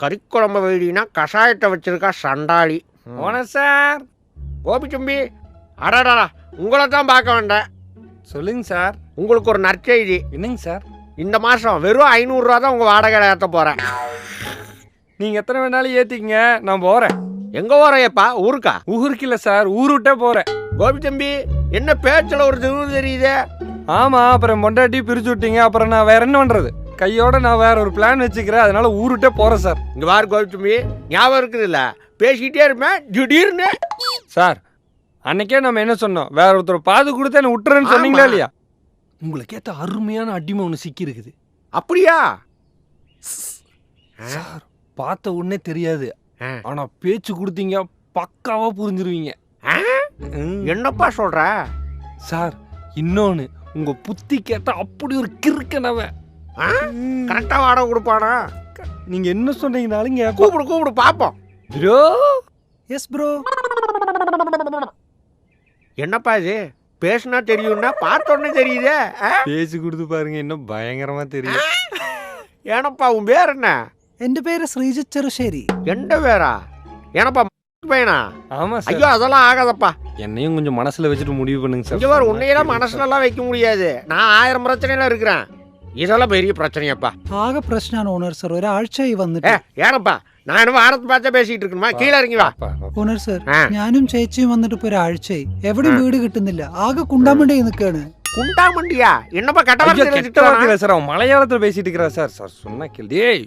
கறிக்குழம்பு வைடினா கஷாயத்தை வச்சிருக்கா சண்டாளி. Owner sir. கோபி தம்பி அடாடா உங்களை தான் பார்க்க வேண்டேன் சொல்லுங்க சார். உங்களுக்கு ஒரு நற்செய்தி. என்னங்க சார்? இந்த மாதம் வெறும் ஐநூறுரூவா தான் உங்கள் வாடகை ஏற்ற போகிறேன் நீங்க எத்தனை வேணாலும் ஏத்திக்கங்க நான் போறேன். எங்கே போகிறையப்பா ஊருக்கா? ஊருக்கு இல்ல சார் ஊர் விட்டே போறேன். கோபி தம்பி என்ன பேச்சில் ஒரு திரு தெரியுதே? ஆமா அப்புறம் பொண்டாட்டி பிரிச்சு விட்டீங்க அப்புறம் நான் வேற என்ன பண்றது? கையோட நான் வேற ஒரு பிளான் வச்சுக்கிறேன் அதனால ஊர் விட்டே போறேன் சார். இங்கே வாரு தம்பி ஞாபகம் இருக்குது இல்லை பேசிக்கிட்டே இருப்பேன் திடீர்னு. சார் அன்னைக்கே நம்ம என்ன சொன்னோம்? வேற ஒருத்தர் பாது கொடுத்து என்ன விட்டுறேன்னு சொன்னீங்களா. இல்லையா? உங்களுக்கு ஏத்த அருமையான அடிமை ஒன்று சிக்கி இருக்குது அப்படியா? சார் பார்த்த உடனே தெரியாது. ஆ. ஆனா பேச்சு கொடுத்தீங்க பக்காவா புரிஞ்சிருவீங்க. என்னப்பா சொல்ற சார் இன்னொன்னு உங்க புத்தி கேட்டா அப்படி ஒரு கிறுக்கனவன் ஆ? கரெக்டா வாடகை கொடுப்பானா நீங்க என்ன சொன்னீங்கனாலும் கேட்போம் கூப்பிடு கூப்பிடு பாப்போம் ப்ரோ எஸ் ப்ரோ என்னப்பா இது பேசுனா தெரியும்னா பார்த்த உடனே தெரியுதே ஆ? பேசி கொடுத்து பாருங்க இன்னும் பயங்கரமா தெரியும் ஏனப்பா உன் பேர் என்ன എന്റെ പേര് ശ്രീജിത്ത് ചെറുശ്ശേരി எந்த பேரா ஏனப்பா பையனா ஆமா ஐயோ சார் அதெல்லாம் ஆகாதப்பா என்னையும் கொஞ்சம் மனசுல வச்சுட்டு முடிவு பண்ணுங்க சார் இங்க பாரு உன்னையெல்லாம் மனசுல எல்லாம் வைக்க முடியாது நான் ஆயிரம் பிரச்சனையில இருக்கிறேன் இதெல்லாம் பெரிய பிரச்சனையாப்பா ആകെ പ്രശ്നമാണ് ഓണർ സർ ഒരാഴ്ചയായി ஏ വന്നിട്ട് ஏனப்பா நான் என்ன வாரத்தை பார்த்தா பேசிட்டு இருக்கணுமா கீழே இறங்கி வா அப்பா, அப்பா. ഓണർ സർ ആ. ഞാനും ചേച്ചിയും വന്നിട്ട് ഇപ്പൊ ഒരാഴ്ചയായി എവിടെയും വീട് കിട്ടുന്നില്ല ആകെ കുണ്ടാമണ്ടി നിൽക്കാണ് குண்டாமண்டியா என்னப்பா கட்ட ஐயோ, வார்த்தையில கெட்ட திட்டுறானா? வார்த்தையில சார் அவன் மலையாளத்துல பேசிட்டு இருக்கிறா சார் சார் சொன்னா கேள்வி ஏய்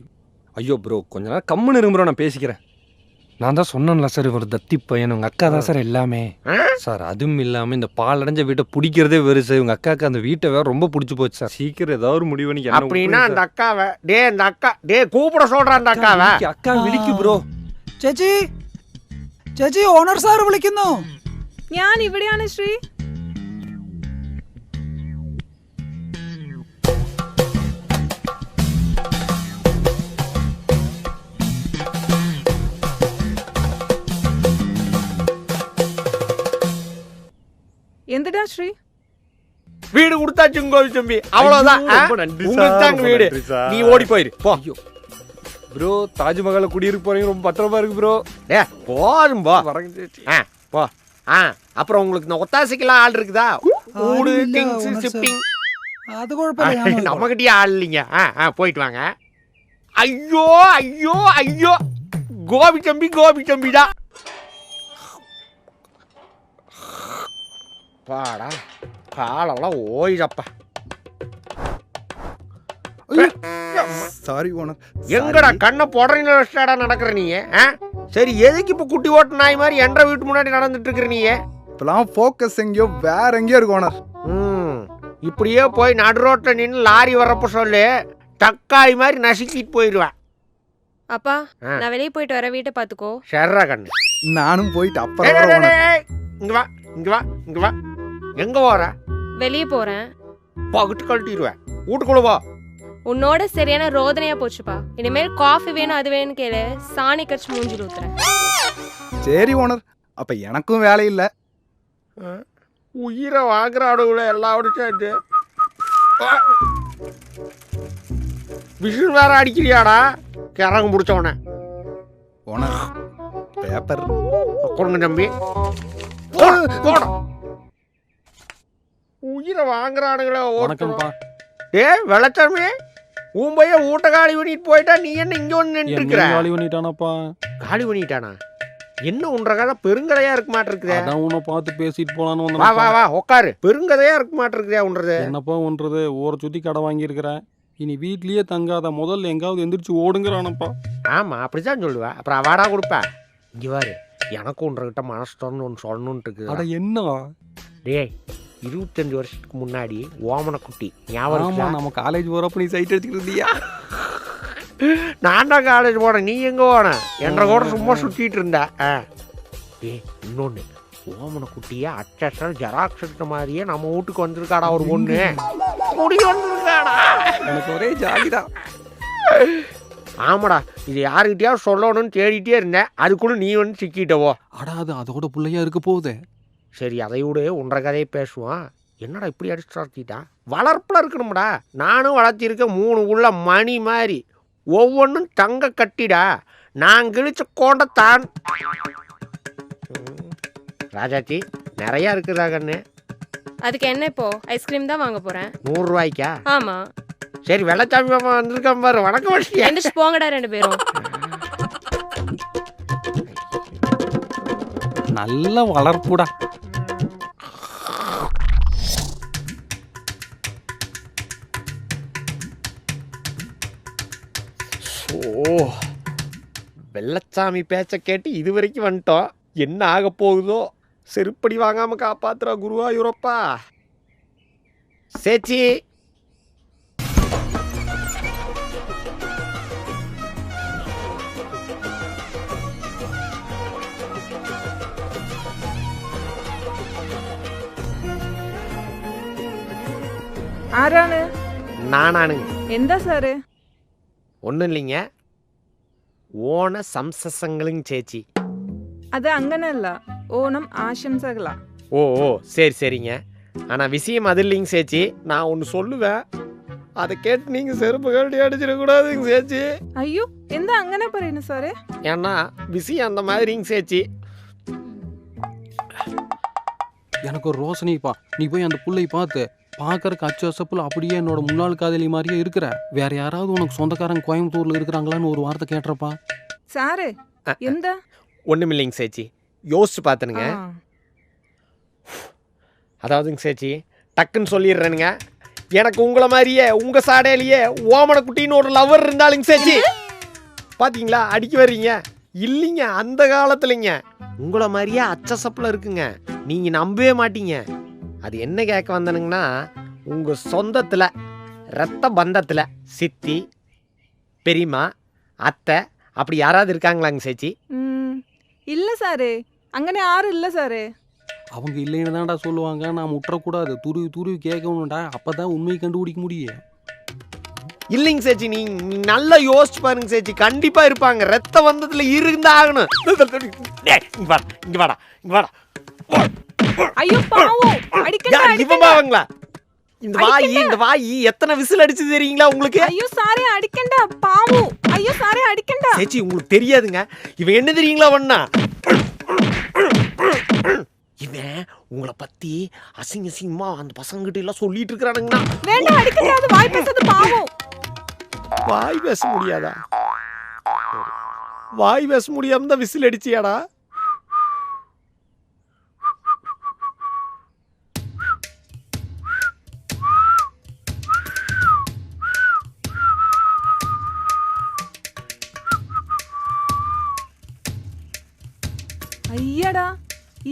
ஐயோ ப்ரோ கொஞ்ச நேரம் கம்முன்னு இருங்க bro, நான் பேசிக்கிறேன் நான் தான் சொன்னேன்ல சார் இவர் தத்தி பையன் உங்க அக்கா தான் சார் எல்லாமே ஆ? சார் அதுவும் இல்லாம இந்த பால் அடைஞ்ச வீட்டை பிடிக்கிறதே வெறு சார் உங்க அக்காக்கு அந்த வீட்டை வேற ரொம்ப பிடிச்சி போச்சு சார் சீக்கிரம் ஏதாவது ஒரு முடிவு பண்ணி என்ன அப்படின்னா விட்டுருங்க அந்த அக்காவை டே அந்த அக்கா டே கூப்பிட சொல்றான் அந்த சார். அக்காவை விழிக்கு, அக்கா விழிக்கு ப்ரோ ചേച്ചി ചേച്ചി ഓണർ സാർ വിളിക്കുന്നു ഞാൻ ഇവിടെയാണ് ശ്രീ வந்துட்டேன் ஸ்ரீ? வீடு கொடுத்தாச்சுங்க கோவி தம்பி அவ்வளவுதான். வீடு. நீ ஓடி போயிரு. போ. ப்ரோ தாஜ்மஹால குடியிருக்கு போறீங்க. ரொம்ப பத்திரமா இருக்கு ப்ரோ. ஏ போரும் போ. போ. ஆ அப்புறம் உங்களுக்கு இந்த ஒத்தாசைக்கெல்லாம் ஆள் இருக்குதா? ஊடு திங்ஸ் ஷிப்பிங் அது குழப்பம் நம்ம ஆள் இல்லைங்க. ஆ ஆ போயிட்டு வாங்க. ஐயோ ஐயோ ஐயோ. கோபி தம்பி கோபி தம்பிடா தான் பாடா காலெல்லாம் ஓய்தப்பா சாரி ஓனர் எங்கடா கண்ணை புடரில வச்சாடா நடக்கிற நீ ஆ? சரி எதுக்கு இப்ப குட்டி ஓட்டு நாய் மாதிரி என்ற வீட்டு முன்னாடி நடந்துட்டு இருக்கிற நீ இப்பெல்லாம் ஃபோக்கஸ் எங்கேயோ வேற எங்கேயோ இருக்கு ஓனர் ம் இப்படியே போய் நடு ரோட்ல நின்று லாரி வரப்ப சொல்லு தக்காளி மாதிரி நசுக்கிட்டு போயிடுவேன் அப்பா ஆ. நான் வெளியே போயிட்டு வர வீட்டை பாத்துக்கோ சர்ரா கண்ணு. நானும் போயிட்டு அப்புறம் இங்க வா இங்க வா இங்க வா. எங்க போற வெளியே போறேன். பகுட்டு கழட்டிடுவேன் வீட்டுக்குள்ள வா. உன்னோட சரியான ரோதனையா போச்சுப்பா. இனிமேல் காஃபி வேணும் அது வேணும்னு கேளு. சாணி கட்சி மூஞ்சில் ஊத்துறேன். சரி ஓனர். அப்ப எனக்கும் வேலை இல்ல. உயிரை வாங்குற அடவுல எல்லாரோட சேர்ந்து. விசில் வேற அடிக்கிறியாடா? கிறங்கு முடிச்சவன ஓனர் பேப்பர். கொடுங்க தம்பி. போடு. உயிரை வாங்குறானுங்களே வணக்கம்ப்பா. ஏ வெள்ளச்சாமி உன் பையன் ஊட்ட காலி பண்ணிட்டு போயிட்டா நீ என்ன இங்க வந்து நின்று இருக்கிற? காலி பண்ணிட்டானப்பா. காலி பண்ணிட்டானா? என்ன உன்ற கதை பெருங்கதையா இருக்க மாட்டிருக்குதே? அதான் உன்னை பார்த்து பேசிட்டு போலான்னு வா வா வந்தேன் வா உட்காரு பெருங்கதையா இருக்க மாட்டிருக்குதே உன்றது? என்னப்பா ஒன்றது ஊரை சுத்தி கடை வாங்கியிருக்கிறேன் இனி வீட்லயே தங்காத முதல்ல எங்காவது எந்திரிச்சு ஓடுங்கிறானப்பா. ஆமா அப்படிதான் சொல்லுவேன் அப்புறம் வாடா கொடுப்பேன் இங்க பாரு எனக்கு உன்றகிட்ட மனசு திறந்து ஒன்று சொல்லணும்னு அட என்ன டேய் இருபத்தஞ்சு வருஷத்துக்கு முன்னாடி ஓமனக்குட்டி. ஞாபகம்? நம்ம காலேஜ் போறப்ப நீ சைட் அடிச்சுக்கிட்டு இருந்தியா? நான் தான் காலேஜ் போனேன் நீ எங்க போன? என்ற கூட சும்மா சுத்திட்டு இருந்த. ஆ. டேய் இன்னொன்னு ஓமனக்குட்டிய அச்சல் ஜெராக்ஸ் எடுத்த மாதிரியே நம்ம வீட்டுக்கு வந்திருக்காடா ஒரு பொண்ணு. முடி வந்திருக்காடா. எனக்கு ஒரே ஜாலிதான் ஆமாடா இது யாருக்கிட்டயாவது சொல்லணும்னு தேடிட்டே இருந்தேன். அதுக்குள்ள நீ வந்து சிக்கிட்டவோ அடா அது அதோட புள்ளையா இருக்க போகுதே. சரி அதை விடு ஒன்றரை கதையை பேசுவோம். என்னடா இப்படி அடிச்சு நடத்திட்டான் வளர்ப்பில் இருக்கணும்டா. நானும் வளர்த்திருக்க மூணு உள்ள மணி மாதிரி. ஒவ்வொன்றும் தங்க கட்டிடா. நான் கிழிச்ச கோண்டத்தான் ம், ராஜாச்சி நிறையா இருக்குதா கண்ணு? அதுக்கு என்ன இப்போ? ஐஸ்கிரீம் தான் வாங்க போறேன். நூறுரூவாய்க்கா? ஆமா. சரி வெள்ளச்சாமி மாமா வந்திருக்கான் பாரு வணக்கம் எந்திரிச்சு போங்கடா ரெண்டு பேரும். நல்ல வளர்ப்புடா. ஓ வெள்ளச்சாமி பேச்ச கேட்டு இது வரைக்கும் வந்துட்டோம் என்ன ஆக போகுதோ செருப்படி வாங்காம காப்பாத்துறா குருவாயூரப்பா சேச்சி ആരാണ് நானானுங்க എന്താ സാറ് ஒன்றும் இல்லைங்க. ஓண சம்சசங்களும் சேச்சி. அது அங்கன இல்லை. ஓணம் ஆசம்சகளா ஓ ஓ சரி சரிங்க. ஆனால் விஷயம் அது இல்லைங்க சேச்சி. நான் ஒன்று சொல்லுவேன். அதை கேட்டு நீங்கள் செருப்பு கட்டி அடிச்சிடக்கூடாதுங்க சேச்சி. ஐயோ எந்த அங்கனே பரையணும் சார்? ஏன்னா விஷயம் அந்த மாதிரிங்க சேச்சி. எனக்கு ஒரு ரோசனைப்பா. நீ போய் அந்த புள்ளையை பார்த்து பார்க்குறக்கு அச்சசப்பில் அப்படியே என்னோட முன்னாள் காதலி மாதிரியே இருக்கிற. வேற யாராவது உனக்கு சொந்தக்காரங்க கோயம்புத்தூரில் இருக்கிறாங்களான்னு ஒரு வார்த்தை கேட்டுறப்பா. சாரு எந்த? ஒன்றும் இல்லைங்க சேச்சி. யோசிச்சு பார்த்துனுங்க அதாவதுங்க சேச்சி டக்குன்னு சொல்லிடுறேனுங்க. எனக்கு உங்களை மாதிரியே உங்கள் சாடையிலேயே ஓமனக்குட்டின்னு ஒரு லவர் இருந்தாலுங்க சேச்சி. பார்த்தீங்களா அடிக்க வர்றீங்க. இல்லைங்க அந்த காலத்துலங்க. உங்களை மாதிரியே அச்சசப்பில் இருக்குங்க. நீங்கள் நம்பவே மாட்டீங்க. அது என்ன கேட்க வந்தனுங்கன்னா உங்கள் சொந்தத்தில் ரத்த பந்தத்தில் சித்தி பெரியம்மா அத்தை அப்படி யாராவது இருக்காங்களாங்க சேச்சி? இல்லை சாரு. அங்கனே யாரும் இல்லை சாரு. அவங்க இல்லைன்னு தான்டா சொல்லுவாங்க. நாம் விட்டுறக்கூடாது துருவி துருவி கேட்கணும்டா. அப்போ தான் உண்மையை கண்டுபிடிக்க முடியும். இல்லைங்க சேச்சி நீ நல்லா யோசிச்சு பாருங்க சேச்சி. கண்டிப்பா இருப்பாங்க. ரத்த வந்ததுல இருந்தாகணும். இங்க வாடா. இங்க வாடா. இங்க வாடா. ஐயோ பாவம். அடிக்கடா இவன் பாவங்களா இந்த வாய் இந்த வாய் எத்தனை விசில் அடிச்சு தெரியுங்களா உங்களுக்கு? ஐயோ சாரி அடிக்கண்டா பாவம். ஐயோ சாரி அடிக்கண்டா. சேச்சி உங்களுக்கு தெரியாதுங்க. இவன் என்ன தெரியுங்களா பண்ணா இவன் உங்களை பத்தி அசிங்க அசிங்கமா அந்த பசங்க கிட்ட எல்லாம் சொல்லிட்டு இருக்கிறானுங்கண்ணா. வேண்டாம் அடிக்கிறாது வாய் பேசுறது பாவம். வாய் பேச முடியாதா? வாய் பேச முடியாம தான் விசில் அடிச்சியாடா?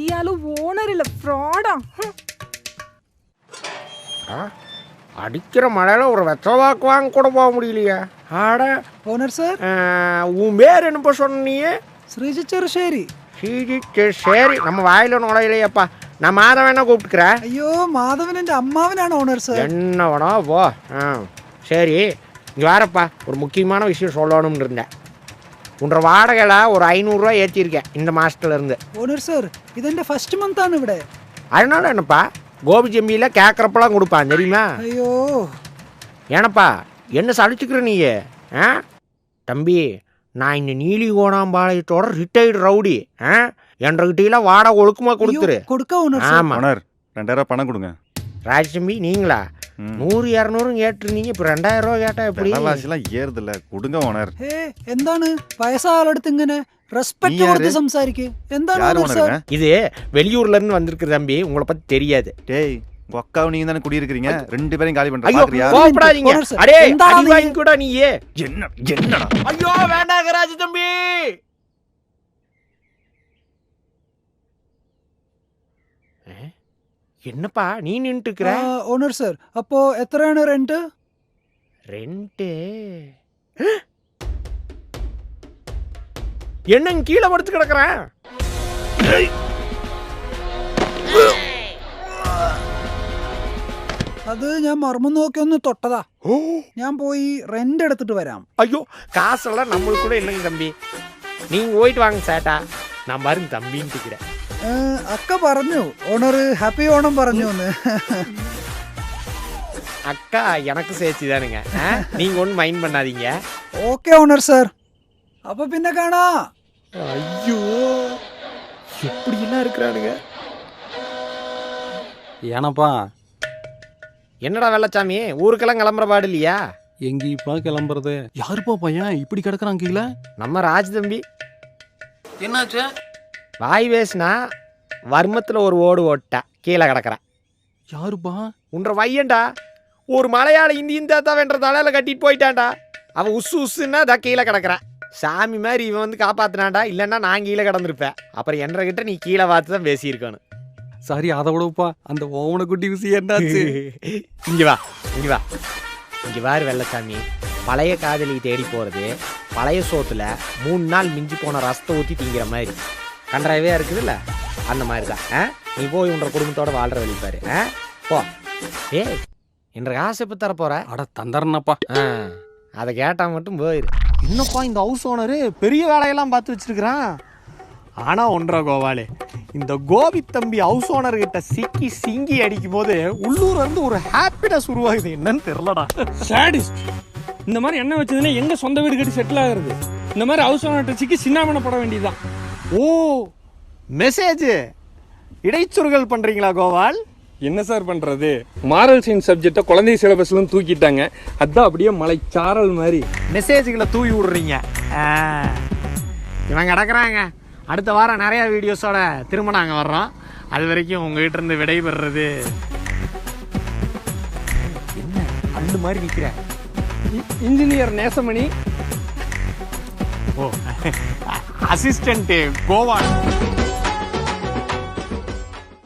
இயாலு ఓనర్ ఇలా ఫ్రాడా அடிக்கிற மழையில் ஒரு வெத்தலாக்கு வாங்க கூட போக முடியலையா. ஆட ஓனர் சார். உன் பேர் என்னப்பா சொன்னியே? ஸ்ரீஜச்சரசேரி ஸ்ரீஜச்சரசேரி நம்ம வாயில் நுழையிலையப்பா நான் மாதவனா கூப்பிட்டுக்கிறேன் ஐயோ மாதவன் என்ற அம்மாவனான ஓனர் சார். என்ன வேணா போ? ஆ சரி இங்கே வாரப்பா. ஒரு முக்கியமான விஷயம் சொல்லணும்னு இருந்தேன். உன்ற வாடகையில் ஒரு ஐநூறுரூவா ஏற்றிருக்கேன் இந்த மாதத்துலேருந்து ஓனர் சார் இது என்ன ஃபர்ஸ்ட் மந்த்தான விட? அதனால என்னப்பா? கோபி செம்பியில் கேட்குறப்பெல்லாம் கொடுப்பான் தெரியுமா? ஐயோ. ஏனப்பா என்ன சலிச்சுக்கிற நீ ஆ? தம்பி நான் இந்த நீலி கோணாம்பாளையத்தோட ரிட்டையர்டு ரவுடி. ஆ? என்றகிட்டலாம் வாடகை ஒழுக்கமாக கொடுத்துரு. கொடுக்க ஒன்று ஆமாம் ரெண்டாயிரம் பணம் கொடுங்க. ராஜ் தம்பி நீங்களா? ம். நூறு இரநூறும் கேட்டிருந்தீங்க இப்போ ரெண்டாயிரம் ரூபா கேட்டால் எப்படி விலைவாசிலாம் ஏறுதில்ல கொடுங்க ஓனர் ഹേ എന്താണ് വയസ്സായ ആളടുത്ത് ഇങ്ങനെ റെസ്പെക്ട് നീ ആര്? കൊടുത്ത് സംസാരിക്ക് എന്താണ് யார் ഓണർ സർ ஓனருங்க இது வெளியூர்ல இருந்து வந்திருக்கு தம்பி உங்களை பத்தி தெரியாது டேய் உங்க அக்காவும் நீங்க தானே குடியிருக்கிறீங்க ரெண்டு பேரையும் காலி பண்ற ஐயோ பாக்குறியா கோபப்படாதீங்க போனர் சார். அடே எந்த அடி ஆளு? வாங்கி கூட நீயே என்ன என்னடா ஐயோ வேண்டாங்க ராஜ தம்பி என்னப்பா நீ நின்றுட்டு இருக்கிற ഓണർ സർ അപ്പോ എത്രയാണ് റെന്റ് ரெண்டு என்னங்க கீழே படுத்து கிடக்குறேன் അത് ഞാൻ മർമ്മം നോക്കി ഒന്ന് തൊട്ടതാ ഞാൻ പോയി റെന്റ് എടുത്തിട്ട് വരാം ஐயோ காசெல்லாம் நம்மளுக்கு கூட இல்லைங்க தம்பி நீங்க போயிட்டு வாங்க சேட்டா நான் பாருங்க தம்பின்னு இருக்கிறேன் ഏ, അക്ക പറഞ്ഞു ഓണർ ഹാപ്പി ഓണം പറഞ്ഞു എന്ന് அக்கா எனக்கு சேர்த்து தானுங்க ஆ? நீங்க ஒன்றும் மைண்ட் பண்ணாதீங்க ഓക്കെ ഓണർ സാർ അപ്പൊ പിന്നെ കാണാ ஐயோ எப்படியெல்லாம் இருக்கிறானுங்க ஏனப்பா என்னடா வெள்ளச்சாமி ஊருக்கெல்லாம் கிளம்புற பாடு இல்லையா எங்கேப்பா கிளம்புறது யாருப்பா பையன் இப்படி கிடக்குறான் கீழே நம்ம ராஜ் தம்பி என்னாச்சு வாய் பேசுனா வர்மத்தில் ஒரு ஓடு ஓட்டா கீழே கிடக்குறான் யாருப்பா? உன்ற வையன்டா ஒரு மலையாள இந்தியன் தாத்தாவென்ற தலையில கட்டிட்டு போயிட்டான்டா. அவன் உசு உசுன்னா தான் கீழே கிடக்குறான் சாமி மாதிரி இவன் வந்து காப்பாத்தினான்டா இல்லைன்னா நான் கீழே கிடந்திருப்பேன். அப்புறம் என்ற கிட்ட நீ கீழே பார்த்து தான் பேசியிருக்கணும். சரி அதை விடப்பா அந்த ஓமன குட்டி விஷயம் என்னாச்சு? இங்க வா இங்க வா. இங்க பாரு வெள்ளசாமி. பழைய காதலி தேடி போறது பழைய சோத்துல மூணு நாள் மிஞ்சி போன ரசத்தை ஊத்தி திங்கிற மாதிரி. கன்றாவே இருக்குதுல்ல? அந்த மாதிரி தான் ஆ? நீ போய் உன்ற குடும்பத்தோட வாழ்ற வழி பாரு. ஆ? போ. ஏய் என்ற காசு எப்ப தர போற அட தந்தரனப்பா. ஆ, அதை கேட்டா மட்டும் போயிரு. என்னப்பா இந்த ஹவுஸ் ஓனரு பெரிய வேலையெல்லாம் பார்த்து வச்சிருக்கிறான். ஆனா ஒன்றா கோபாலு இந்த கோபி தம்பி ஹவுஸ் ஓனர் கிட்ட சிக்கி சிங்கி அடிக்கும் போது உள்ளூர்ல இருந்து ஒரு ஹாப்பினஸ் உருவாகுது. என்னன்னு தெரியலடா. சாடிஸ்ட் இந்த மாதிரி எண்ணெய் வச்சதுன்னா எங்க சொந்த வீடு கட்டி செட்டில் ஆகுறது? இந்த மாதிரி ஹவுஸ் ஓனர் சிக்கி சின்னாமண பட வேண்டியதுதான். ஓ மெசேஜ் இடைச்சொருகள் பண்றீங்களா கோபால்? என்ன சார் பண்றது? மாரல் சயின்ஸ் சப்ஜெக்டை குழந்தை சிலபஸ்ல தூக்கிட்டாங்க. அதான் அப்படியே மலை சாரல் மாதிரி. மெசேஜ்களை தூவி விடுறீங்க. இவன் கிடக்குறாங்க அடுத்த வாரம் நிறைய வீடியோஸோட திரும்ப நாங்கள் வர்றோம். அது வரைக்கும் உங்ககிட்ட இருந்து விடைபெறுறது. என்ன அள்ளு மாதிரி நிற்கிற இன்ஜினியர் நேசமணி. ஓ. அசிஸ்டன்ட் கோவா.